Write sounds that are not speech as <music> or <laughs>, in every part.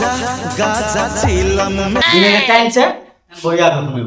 গাজা গাজা ছিলাম দিনের একটা আনছে বইয়া ঘুমে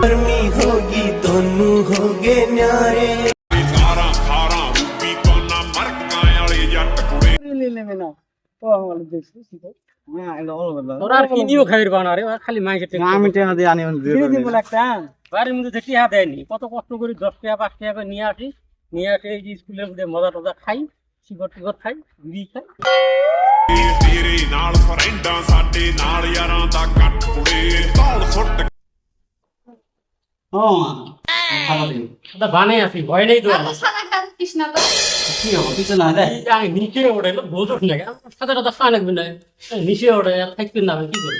गर्मी होगी दोनों होगे न्यारे। सारा सारा रूपी कोना मर काया रे जट कुड़े ले ले में আমি কত কষ্ট করে দশ টাকা পাঁচ টাকা নিয়ে আসিস। নিয়ে আসে এই যে স্কুলের মধ্যে মজা টজা খাই শিকড় টিকট খাই বিড়ি খাই ਤੇਰੇ ਨਾਲ ਫਰੈਂਡਾਂ ਸਾਡੇ ਨਾਲ ਯਾਰਾਂ ਦਾ ਕੱਟ ਕੁੜੇ ਧੌਣ ਸੁੱਟ ও ভালো দিন ওটা বানে আছি ভয় নেই তো এত সাদা কাটিস না তো কি হবো কিছু না দেখ এই যে আমি নিচে ওঠে বোঝোস না সাথে সাথে ফা লাগবে না নিচে ওঠে থাকবে না আমি কি করি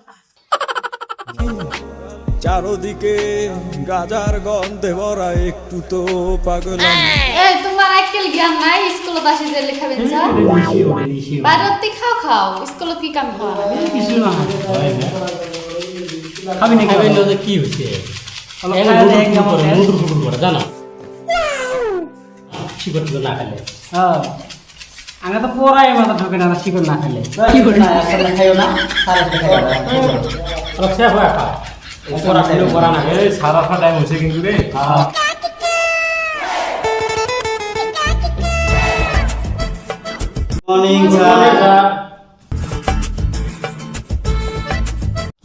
চারদিকে গাজার গন্ধে ভরা একটু তো পাগল। এই তোমার আইকেল জ্ঞান নাই? স্কুলত আসি যে লেখা বেঞ্চা? নিচে ওঠে নিচে ওঠে। বাড়িতে খাও খাও। স্কুলত কি কাম কিছু না। খাবি না খাবেন না যে কি মুদুর করে জানো? শিকড় টিকট না খেলে। হ্যাঁ। আমি তো পড়াই মাথা ঢোকে না শিকড় না খেলে। কি করে না খাইও না সার খাইও না। ওরা হয় সারা টাইম কিন্তু রে। Morning sir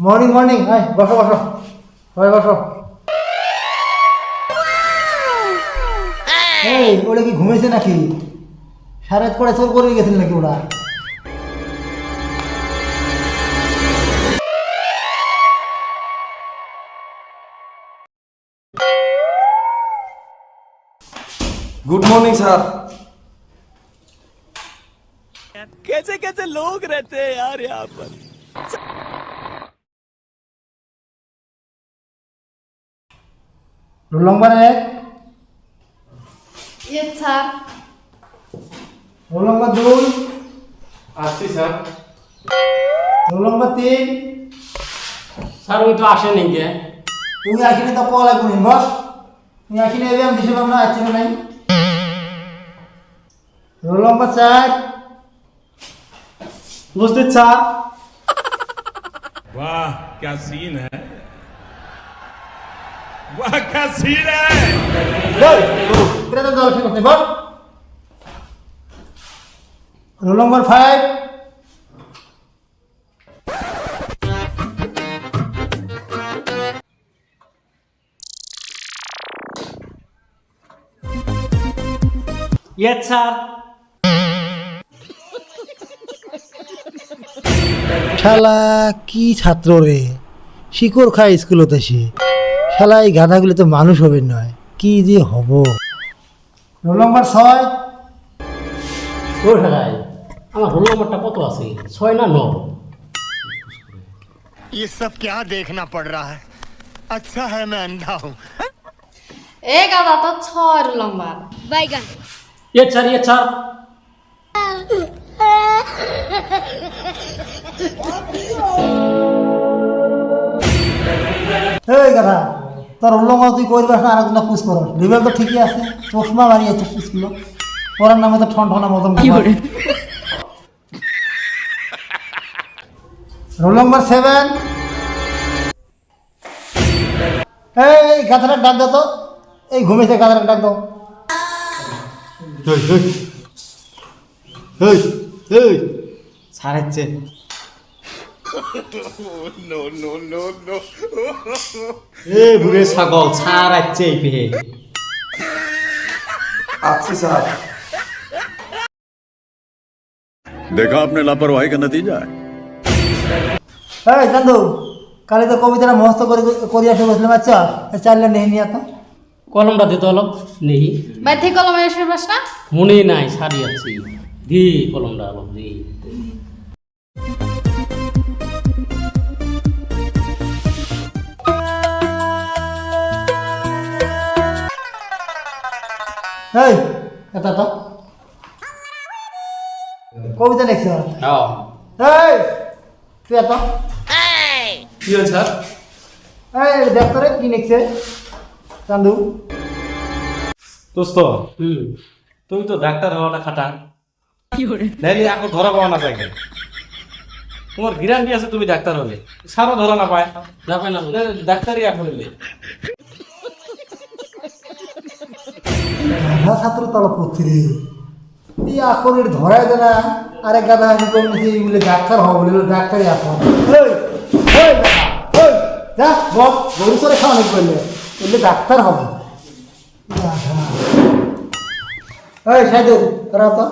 morning morning hi বসো বসো। সবাই বসো। এই ওরা কি ঘুমেছে নাকি? সারাত করে চোর করে গেছিল নাকি ওরা? Good morning sir roll number এক ইয়ে স্যার রোল নম্বর দুই আসছি স্যার রোল নম্বর তিন স্যার ওই তো আসেনি কে তুমি আসিনি তো কল লাগবে বস তুমি আসিনি এবে আমি পাবো না আসছি না নাই Lomba cek. Lusti cek. Wah, kya scene hai. Wah, kya scene hai. Dari, kira tak tahu sih, nipot. Rule number five. Yes, sir. শালা কি ছাত্র রে শিকড় খায় স্কুলত এসে শালা এই গাধাগুলো তো মানুষ হবে নয় কি যে হব রোল নম্বর ছয় ও ঠেকাই আমার রোল নম্বরটা কত আছে ছয় না ন ये सब क्या देखना पड़ रहा है अच्छा है मैं अंधा हूँ এ গাদা তো ছয় লম্বা বাইগান এ চার এ চার এই গাধা তোর রোল নম্বর তুই করবাস না আরেকজন পুষ কর লেভেল তো ঠিকই আছে চশমা বাড়িয়েছে স্কুল পড়ার নামে তো ঠন ঠনা মতন কি করে রোল নম্বর সেভেন এই গাধাটা ডাক দাও তো। এই ঘুমেছে গাধাটা ডাক দাও। এই <laughs> এই স্যার হচ্ছে এ বুড়ে ছাগল ছাড় আছে এই পেহে আসছি স্যার देखा आपने लापरवाही का नतीजा है এই চান্দু কালি তো কবিতাটা মস্ত করে করিয়া আসে বসলাম আচ্ছা চার লাইন নেই নিয়ে তো কলমটা দিতে হলো নেই বাই থেকে কলমে এসে বাস না মনে নাই সারি আছে দি কলমটা হলো দি এই এটা তো। কবিতা লিখছ? এই তুই এত কি স্যার? এই দেখ তোরে কি লিখছে? চান্দু। দোস্ত তুমি তো ডাক্তার হওয়াটা খাটা নাইলে আকৌ ধরা পাওয়া না চাইকে তোমার গ্যারান্টি আছে তুমি ডাক্তার হবে সারও ধরা না পায়। না পাই না ডাক্তারই এখন গাধা ছাত্র তলব করছি রে। এই আকরের ধরাই দে না আরে গাধা আমি কমেছি বলে ডাক্তার হব বলে ডাক্তারই যা বল গরু করে খাওয়ানো করলে? বললে ডাক্তার হবে। সাইদুল করা তো।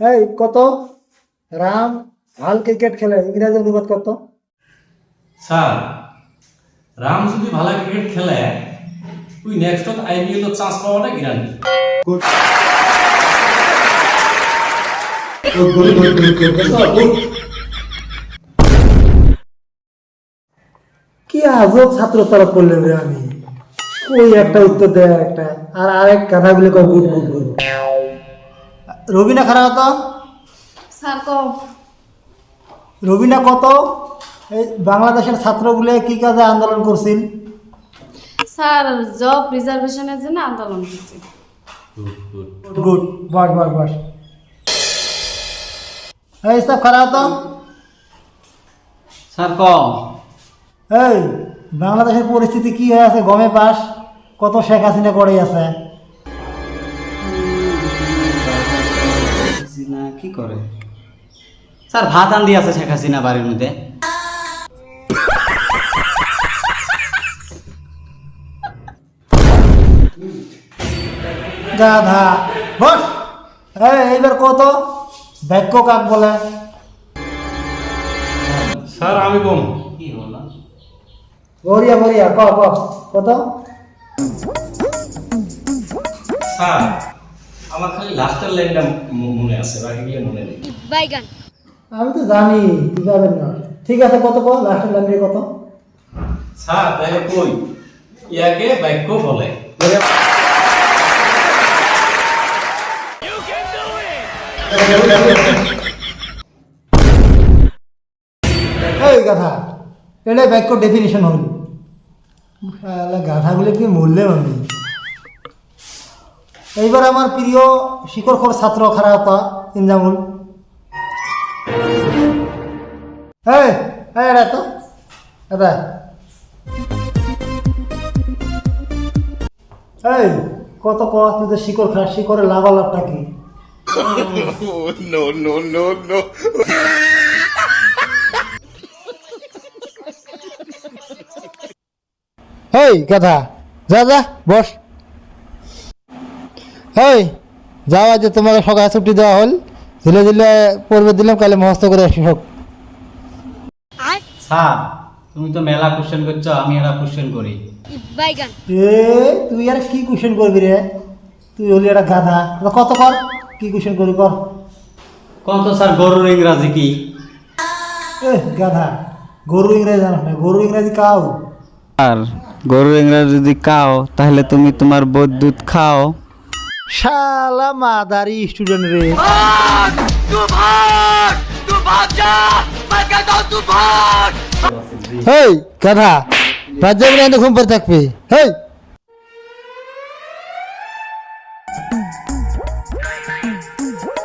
এই কত? রাম ভালো ক্রিকেট খেলে ইংরেজি অনুবাদ কত? স্যার রাম যদি ভালো ক্রিকেট খেলে তুই নেক্সটত আইপিএল চান্স পাওয়াটা গ্যারান্টি কি আজব ছাত্র তরফ করলেন রে আমি? ওই একটা উত্তর দেয় একটা। আর আরেক কথাগুলো কয় গুড গুড গুড রবিনা খারাপ হতো স্যার কও। রবিনা কত? এই বাংলাদেশের ছাত্রগুলো কি কাজে আন্দোলন করছিল? স্যার জব রিজার্ভেশনের জন্য আন্দোলন করছে। গুড বাস বাস বাস। এই সব খারাপ হতো স্যার কম। এই বাংলাদেশের পরিস্থিতি কি হয়ে আছে? গমে পাস? কত শেখ হাসিনা করে আছে? কি করে? স্যার ভাত আন্দি আছে শেখ হাসিনা বাড়ির মধ্যে। গাধা। বস এই এইবার কত বাক্য কাক বলে? স্যার আমি কম। কি বরিয়া বরিয়া ক ক কত স্যার আমার খালি লাস্টের লাইনটা মনে আছে বাকিগুলো মনে নেই। বাইগান। আমি তো জানি তুই পাবেন না। ঠিক আছে কত কো লাস্টের লাইন কত? স্যার তাহলে কই? ইয়াকে বাক্য বলে। এই গাধা এটা বাক্য ডেফিনিশন হল। গাধাগুলো কি মূল্যে আমি এইবার আমার প্রিয় ছাত্র তো এটা এই কত ক তুই তো শিকড় খাস শিকড়ের লাভালাভটা কি? No, no, no, no. এই গাধা যা যা বস। এই যাও আজ তোমাকে সকালে ছুটি দেওয়া হল। ধীরে ধীরে পড়বে দিলাম কালে মহস্ত করে আসি হোক। স্যার তুমি তো মেলা কোশ্চেন করছ আমি একটা কোশ্চেন করি। এ তুই আর কি কোশ্চেন করবি রে? তুই হলি একটা গাধা। কত কর? কি কোশ্চেন করবি কর? কোন তো স্যার গরুর ইংরাজি কি? এ গাধা। গরু ইংরেজি জানো না? গরু ইংরেজি কাউ আর গরুর ইংরাজি যদি খাও তাহলে তুমি তোমার বৈদ্যুৎ খাও। শালা মাদারি স্টুডেন্ট রে। এই গাধা। রাজ্য ঘুম পরে থাকবে। হেই।